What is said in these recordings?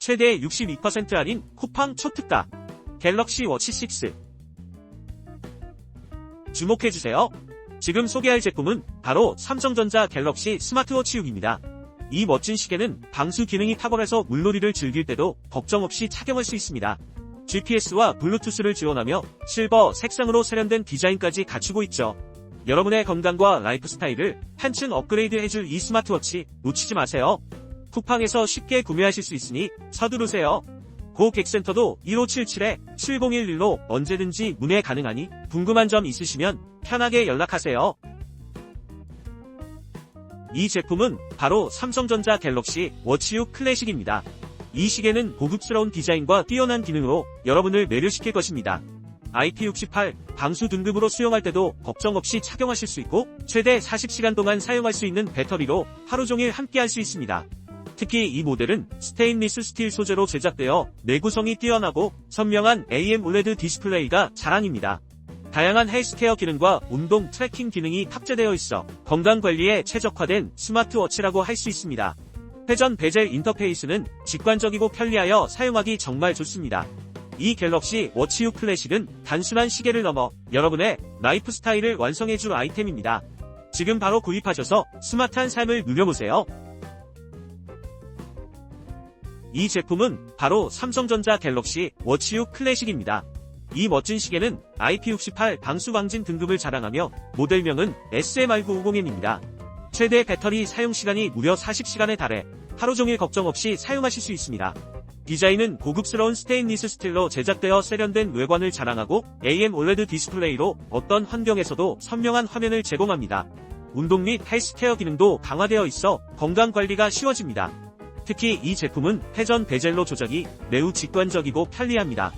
최대 62% 할인 쿠팡 초특가 갤럭시 워치 6 주목해주세요. 지금 소개할 제품은 바로 삼성전자 갤럭시 스마트워치 6입니다. 이 멋진 시계는 방수 기능이 탁월해서 물놀이를 즐길 때도 걱정 없이 착용할 수 있습니다. GPS와 블루투스를 지원하며 실버 색상으로 세련된 디자인까지 갖추고 있죠. 여러분의 건강과 라이프 스타일을 한층 업그레이드 해줄 이 스마트워치 놓치지 마세요. 쿠팡에서 쉽게 구매하실 수 있으니 서두르세요. 고 객센터도 1577-7011로 언제든지 문의 가능하니 궁금한 점 있으시면 편하게 연락하세요. 이 제품은 바로 삼성전자 갤럭시 워치 6 클래식입니다. 이 시계는 고급스러운 디자인과 뛰어난 기능으로 여러분을 매료시킬 것입니다. IP68 방수 등급으로 수영할 때도 걱정 없이 착용하실 수 있고 최대 40시간 동안 사용할 수 있는 배터리로 하루 종일 함께할 수 있습니다. 특히 이 모델은 스테인리스 스틸 소재로 제작되어 내구성이 뛰어나고 선명한 AM OLED 디스플레이가 자랑입니다. 다양한 헬스케어 기능과 운동 트래킹 기능이 탑재되어 있어 건강관리에 최적화된 스마트워치라고 할 수 있습니다. 회전 베젤 인터페이스는 직관적이고 편리하여 사용하기 정말 좋습니다. 이 갤럭시 워치 6 클래식은 단순한 시계를 넘어 여러분의 라이프 스타일을 완성해줄 아이템입니다. 지금 바로 구입하셔서 스마트한 삶을 누려보세요. 이 제품은 바로 삼성전자 갤럭시 워치 6 클래식입니다. 이 멋진 시계는 IP68 방수 방진 등급을 자랑하며 모델명은 SMR950M입니다. 최대 배터리 사용 시간이 무려 40시간에 달해 하루 종일 걱정 없이 사용하실 수 있습니다. 디자인은 고급스러운 스테인리스 스틸로 제작되어 세련된 외관을 자랑하고 AM OLED 디스플레이로 어떤 환경에서도 선명한 화면을 제공합니다. 운동 및 헬스케어 기능도 강화되어 있어 건강 관리가 쉬워집니다. 특히 이 제품은 회전 베젤로 조작이 매우 직관적이고 편리합니다.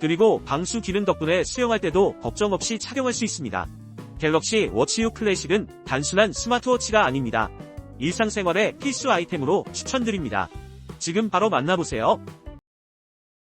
그리고 방수 기능 덕분에 수영할 때도 걱정 없이 착용할 수 있습니다. 갤럭시 워치 6 클래식은 단순한 스마트워치가 아닙니다. 일상생활의 필수 아이템으로 추천드립니다. 지금 바로 만나보세요.